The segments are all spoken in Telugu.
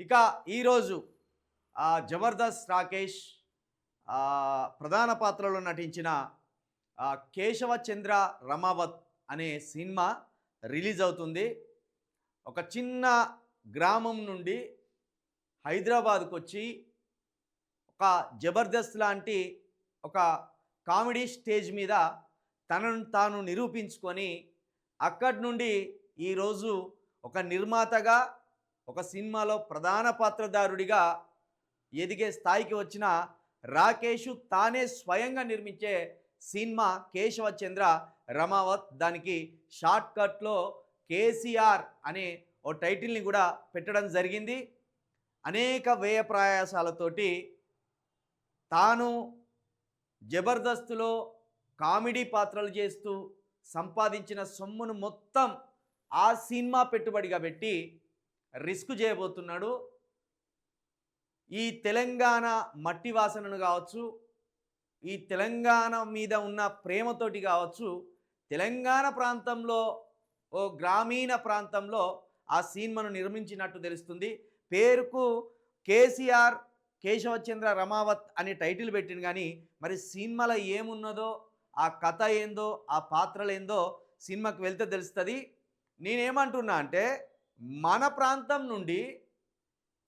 ఇక ఈరోజు ఆ, జబర్దస్త్ రాకేష్ ప్రధాన పాత్రలో నటించిన కేశవచంద్ర రమావత్ అనే సినిమా రిలీజ్ అవుతుంది. ఒక చిన్న గ్రామం నుండి హైదరాబాద్కు వచ్చి ఒక జబర్దస్త్ లాంటి ఒక కామెడీ స్టేజ్ మీద తనను తాను నిరూపించుకొని అక్కడి నుండి ఈరోజు ఒక నిర్మాతగా ఒక సినిమాలో ప్రధాన పాత్రధారుడిగా ఎదిగే స్థాయికి వచ్చిన రాకేష్ తానే స్వయంగా నిర్మించే సినిమా కేశవ చంద్ర రమావత్. దానికి షార్ట్ కట్లో కేసీఆర్ అనే ఓ టైటిల్ని కూడా పెట్టడం జరిగింది. అనేక వ్యయ ప్రయాసాలతోటి తాను జబర్దస్త్లో కామెడీ పాత్రలు చేస్తూ సంపాదించిన సొమ్మును మొత్తం ఆ సినిమా పెట్టుబడిగా పెట్టి రిస్క్ చేయబోతున్నాడు. ఈ తెలంగాణ మట్టి వాసనను కావచ్చు ఈ తెలంగాణ మీద ఉన్న ప్రేమతోటి కావచ్చు తెలంగాణ ప్రాంతంలో ఓ గ్రామీణ ప్రాంతంలో ఆ సినిమాను నిర్మించినట్టు తెలుస్తుంది. పేరుకు కేసీఆర్ కేశవచంద్ర రమావత్ అనే టైటిల్ పెట్టింది కానీ మరి సినిమాలో ఏమున్నదో ఆ కథ ఏందో ఆ పాత్రలు ఏందో సినిమాకు వెళ్తే తెలుస్తుంది. నేనేమంటున్నా అంటే మన ప్రాంతం నుండి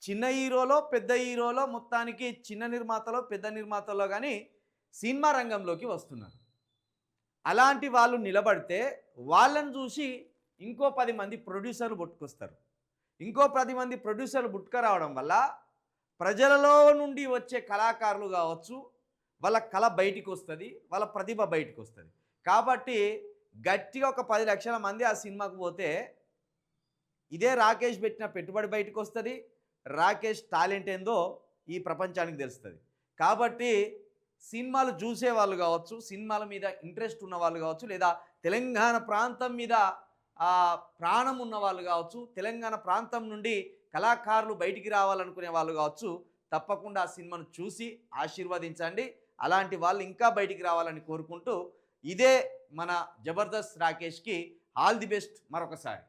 చిన్న హీరోలో పెద్ద హీరోలో మొత్తానికి చిన్న నిర్మాతలో పెద్ద నిర్మాతలో కానీ సినిమా రంగంలోకి వస్తున్నారు. అలాంటి వాళ్ళు నిలబడితే వాళ్ళని చూసి ఇంకో పది మంది ప్రొడ్యూసర్లు పుట్టుకొస్తారు. ఇంకో పది మంది ప్రొడ్యూసర్లు పుట్టుకురావడం వల్ల ప్రజలలో నుండి వచ్చే కళాకారులు కావచ్చు వాళ్ళ కళ బయటికి వస్తుంది వాళ్ళ ప్రతిభ బయటికి వస్తుంది. కాబట్టి గట్టిగా ఒక పది లక్షల మంది ఆ సినిమాకు పోతే ఇదే రాకేష్ పెట్టిన పెట్టుబడి బయటకు వస్తుంది రాకేష్ టాలెంట్ ఏందో ఈ ప్రపంచానికి తెలుస్తుంది. కాబట్టి సినిమాలు చూసే వాళ్ళు కావచ్చు సినిమాల మీద ఇంట్రెస్ట్ ఉన్నవాళ్ళు కావచ్చు లేదా తెలంగాణ ప్రాంతం మీద ప్రాణం ఉన్న వాళ్ళు కావచ్చు తెలంగాణ ప్రాంతం నుండి కళాకారులు బయటికి రావాలనుకునే వాళ్ళు కావచ్చు తప్పకుండా ఆ సినిమాను చూసి ఆశీర్వదించండి. అలాంటి వాళ్ళు ఇంకా బయటికి రావాలని కోరుకుంటూ ఇదే మన జబర్దస్త్ రాకేష్కి ఆల్ ది బెస్ట్ మరొకసారి.